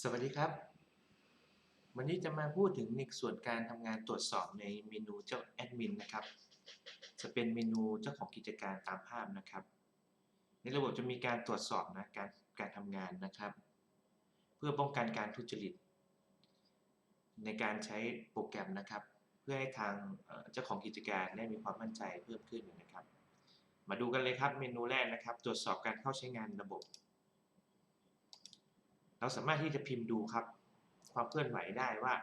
สวัสดีครับ วันนี้จะมาพูดถึงในส่วนการทำงานตรวจสอบในเมนูเจ้าแอดมินนะครับ จะเป็นเมนูเจ้าของกิจการตามภาพนะครับ ในระบบจะมีการตรวจสอบนะการการทำงานนะครับ เพื่อป้องกันการทุจริต ในการใช้โปรแกรมนะครับ เพื่อให้ทางเจ้าของกิจการได้มีความมั่นใจเพิ่มขึ้นนะครับ มาดูกันเลยครับเมนูแรกนะครับ ตรวจสอบการเข้าใช้งานระบบ เราสามารถที่จะพิมพ์ดูครับ ความเคลื่อนไหวได้ว่า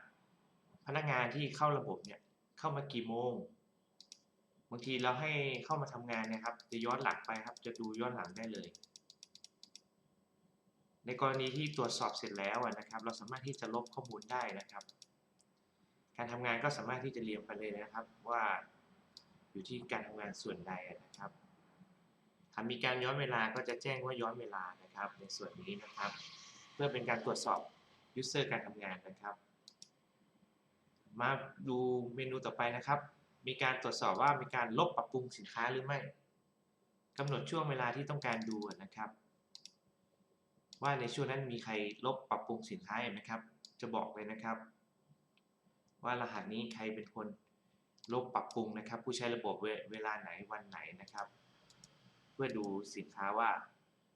พนักงานที่เข้าระบบเนี่ยเข้ามากี่โมงบางทีเราให้เข้ามาทำงานนะครับ จะย้อนหลังไปครับ จะดูย้อนหลังได้เลย ในกรณีที่ตรวจสอบเสร็จแล้วนะครับ เราสามารถที่จะลบข้อมูลได้นะครับ การทำงานก็สามารถที่จะเรียงไปเลยนะครับ ว่าอยู่ที่การทำงานส่วนใดนะครับถ้ามีการย้อนเวลาก็จะแจ้งว่าย้อนเวลานะครับ ในส่วนนี้นะครับ พื่อเป็นการตรวจสอบ user การทำงานนะครับ มาดูเมนูต่อไปนะครับ มีการตรวจสอบว่ามีการลบปรับปรุงสินค้าหรือไม่กำหนดช่วงเวลาที่ต้องการดูนะครับ ว่าในช่วงนั้นมีใครลบปรับปรุงสินค้าไหมครับ จะบอกเลยนะครับ ว่ารหัสนี้ใครเป็นคนลบปรับปรุงนะครับ ผู้ใช้ระบบเวเวลาไหนวันไหนนะครับ เพื่อดูสินค้าว่า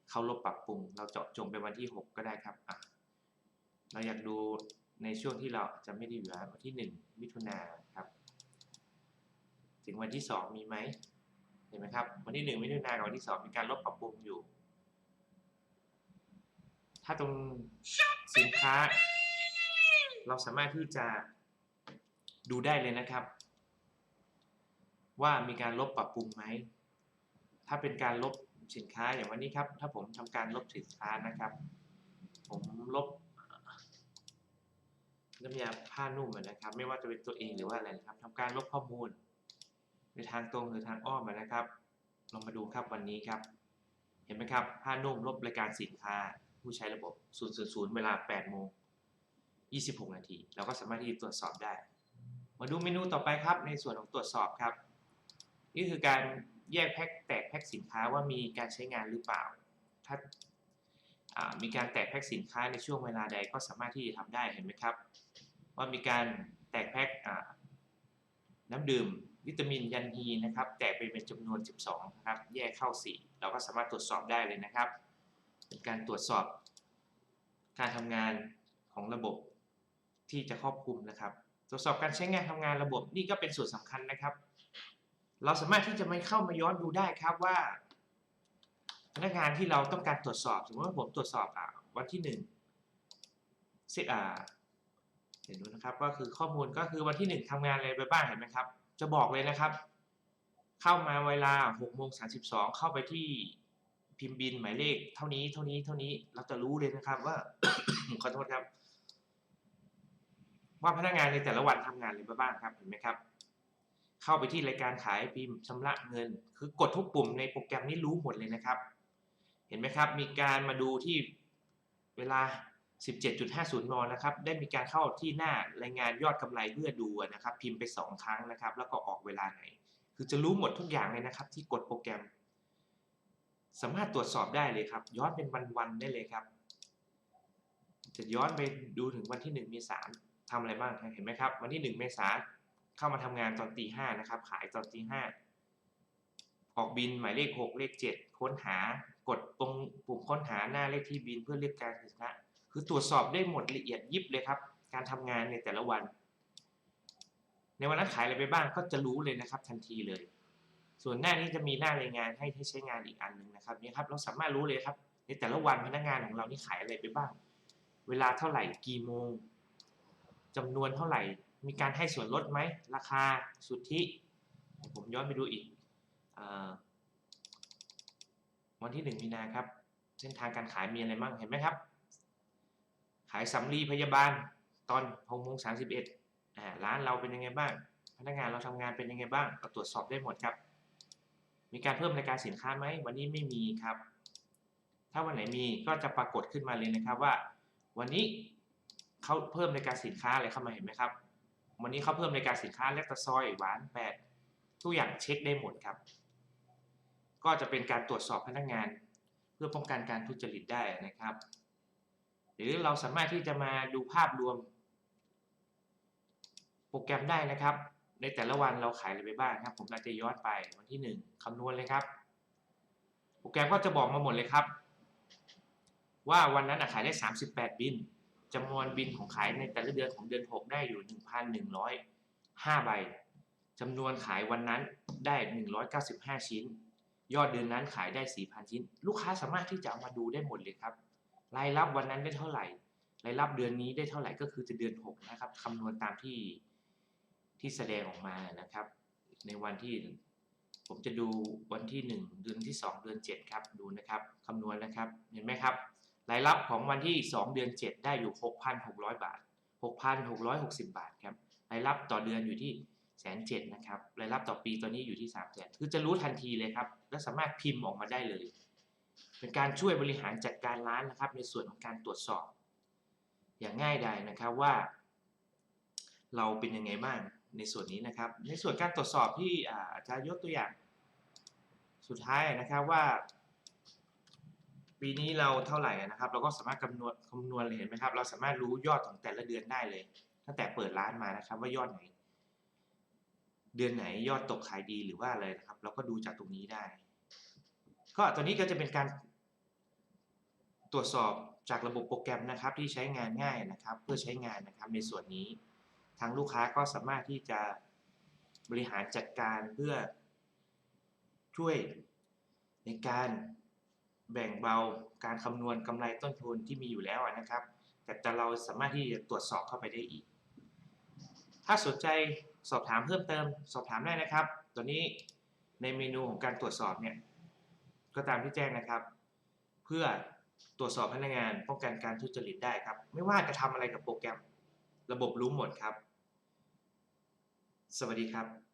เขาลบปรับปรุง เราเจาะจงไปวันที่ 6 ก็ได้ครับอะเราอยากดูในช่วงที่เราจจะไม่ได้อยู่แล้ววันที่ 1 มิถุนาครับ ถึงวันที่ 2 มีไหมเห็นไหมครับ วันที่ 1 มิถุนากับวันที่ 2 มีการลบปรับปรุงอยู่ ถ้าตรงสินค้า เราสามารถที่จะดูได้เลยนะครับ ว่ามีการลบปรับปรุงไหม ถ้าเป็นการลบ สินค้าอย่างวันนี้ครับ ถ้าผมทำการลบสินค้านะครับ ผมลบน้ำยาผ้านุ่มนะครับ ไม่ว่าจะเป็นตัวเองหรือว่าอะไรนะครับทำการลบข้อมูล ในทางตรงหรือทางอ้อมนะครับลองมาดูครับวันนี้ครับ เห็นไหมครับผ้านุ่มลบรายการสินค้า ผู้ใช้ระบบ 000 เวลา 8 โมง 26 นาทีเราก็สามารถที่จะตรวจสอบได้ มาดูเมนูต่อไปครับ ในส่วนของตรวจสอบครับ นี่คือการ แยกแพ็คแตกแพ็คสินค้าว่ามีการใช้งานหรือเปล่า ถ้ามีการแตกแพ็คสินค้าในช่วงเวลาใดก็สามารถที่จะทำได้เห็นไหมครับ ว่ามีการแตกแพ็คน้ำดื่ม วิตามินยันฮีนะครับ แตกไปเป็นจำนวน 12นะครับแยกเข้า 4 เราก็สามารถตรวจสอบได้เลยนะครับ เป็นการตรวจสอบการทำงานของระบบที่จะครอบคลุมนะครับ ตรวจสอบการใช้งานทำงานระบบนี่ก็เป็นส่วนสำคัญนะครับ เราสามารถที่จะไม่เข้ามาย้อนดูได้ครับว่า พนักงานที่เราต้องการตรวจสอบ สมมติว่าผมตรวจสอบอะวันที่หนึ่งเซอ่าเห็นดูนะครับก็คือข้อมูลก็คือวันที่หนึ่งทำงานอะไรไปบ้างเห็นไหมครับ จะบอกเลยนะครับ เข้ามาเวลาหกโมงสาสิบสองเข้าไปที่พิมพ์บินหมายเลข เท่านี้เท่านี้เท่านี้เราจะรู้เลยนะครับว่าขอโทษครับ ว่าพนักงานในแต่ละวันทำงานอะไรไปบ้างครับเห็นไหมครับ เข้าไปที่รายการขายพิมพ์ชำระเงิน คือกดทุกปุ่มในโปรแกรมนี้รู้หมดเลยนะครับ เห็นไหมครับ มีการมาดูที่เวลา 17.50 น นะครับ ได้มีการเข้าที่หน้ารายงานยอดกำไรเพื่อดูนะครับ พิมพ์ไป 2 ครั้งนะครับ แล้วก็ออกเวลาไหน คือจะรู้หมดทุกอย่างเลยนะครับ ที่กดโปรแกรม สามารถตรวจสอบได้เลยครับ ย้อนเป็นวันๆได้เลยครับ จะย้อนไปดูถึงวันที่1เมษายนทำอะไรบ้าง เห็นไหมครับ วันที่ 1 เมษายน เข้ามาทำงานตอนตีห้านะครับ ขายตอนตีห้าออกบินหมายเลขหกเลขเจ็ดค้นหากดตรงปุ่มค้นหาหน้าเลขที่บินเพื่อเรียกการสินค้าคือตรวจสอบได้หมดละเอียดยิบเลยครับ การทำงานในแต่ละวัน ในวันนั้นขายอะไรไปบ้างก็จะรู้เลยนะครับ ทันทีเลย ส่วนหน้านี้จะมีหน้ารายงานให้ให้ใช้งานอีกอันหนึ่งนะครับนี่ครับเราสามารถรู้เลยครับ ในแต่ละวันพนักงานของเรานี่ขายอะไรไปบ้าง เวลาเท่าไหร่กี่โมงจำนวนเท่าไหร่ มีการให้ส่วนลดไหมราคาสุทธิ ผมย้อนไปดูอีกอวันที่หนึ่งมีนาครับ เส้นทางการขายมีอะไรบ้างเห็นไหมครับ ขายสำลีพยาบาลตอนหกโมงสามสิบเอ็ดร้านเราเป็นยังไงบ้าง พนักงานเราทำงานเป็นยังไงบ้างเราตรวจสอบได้หมดครับ มีการเพิ่มรายการสินค้าไหมวันนี้ไม่มีครับ ถ้าวันไหนมีก็จะปรากฏขึ้นมาเลยนะครับว่า วันนี้เขาเพิ่มรายการสินค้าอะไรเข้ามาเห็นไหมครับ วันนี้เขาเพิ่มรายการสินค้าแลคตาซอยหวานแปดทุกอย่างเช็คได้หมดครับ ก็จะเป็นการตรวจสอบพนักงาน เพื่อป้องกันการทุจริตได้นะครับ หรือเราสามารถที่จะมาดูภาพรวม โปรแกรมได้นะครับ ในแต่ละวันเราขายอะไรไปบ้างครับ ผมอาจจะย้อนไปวันที่หนึ่งคำนวณเลยครับ โปรแกรมก็จะบอกมาหมดเลยครับ ว่าวันนั้นขายได้ 38 บิน จำนวนบินของขายในแต่ละเดือนของเดือน 6 ได้อยู่ 1,105 ใบจำนวนขายวันนั้นได้ 195 ชิ้น ยอดเดือนนั้นขายได้ 4,000 ชิ้น ลูกค้าสามารถที่จะเอามาดูได้หมดเลยครับ รายรับวันนั้นได้เท่าไหร่ รายรับเดือนนี้ได้เท่าไหร่ก็คือจะเดือน 6 นะครับคำนวณตามที่ที่แสดงออกมานะครับ ในวันที่ผมจะดูวันที่ 1 เดือนที่ 2 เดือน 7 ครับดูนะครับคำนวณนะครับเห็นไหมครับ รายรับของวันที่ 2 เดือน 7 ได้อยู่ 6,600 บาท 6,660 บาทครับรายรับต่อเดือนอยู่ที่แสนเจ็ดนะครับรายรับต่อปีตอนนี้อยู่ที่3แสนคือจะรู้ทันทีเลยครับ และสามารถพิมพ์ออกมาได้เลย เป็นการช่วยบริหารจัดการร้านนะครับ ในส่วนของการตรวจสอบ อย่างง่ายดายนะครับว่า เราเป็นยังไงบ้างในส่วนนี้นะครับ ในส่วนการตรวจสอบที่อ่าจะยกตัวอย่าง สุดท้ายนะครับว่า ปีนี้เราเท่าไหร่นะครับ เราก็สามารถคำนวณคำนวณเลยเห็นไหมครับ เราสามารถรู้ยอดของแต่ละเดือนได้เลย ตั้งแต่เปิดร้านมานะครับ ว่ายอดไหน เดือนไหนยอดตกขายดีหรือว่าอะไรนะครับ เราก็ดูจากตรงนี้ได้ ก็ตัวนี้ก็จะเป็นการตรวจสอบจากระบบโปรแกรมนะครับที่ใช้งานง่ายนะครับ เพื่อใช้งานนะครับในส่วนนี้ ทางลูกค้าก็สามารถที่จะบริหารจัดการเพื่อช่วยในการ แบ่งเบาการคำนวณกำไรต้นทุนที่มีอยู่แล้วนะครับ แต่เราสามารถที่จะตรวจสอบเข้าไปได้อีก ถ้าสนใจสอบถามเพิ่มเติม สอบถามได้นะครับ ตัวนี้ในเมนูของการตรวจสอบเนี่ยก็ตามที่แจ้งนะครับ เพื่อตรวจสอบพนักงานป้องกันการทุจริตได้ครับ ไม่ว่าจะทำอะไรกับโปรแกรม ระบบรู้หมดครับ สวัสดีครับ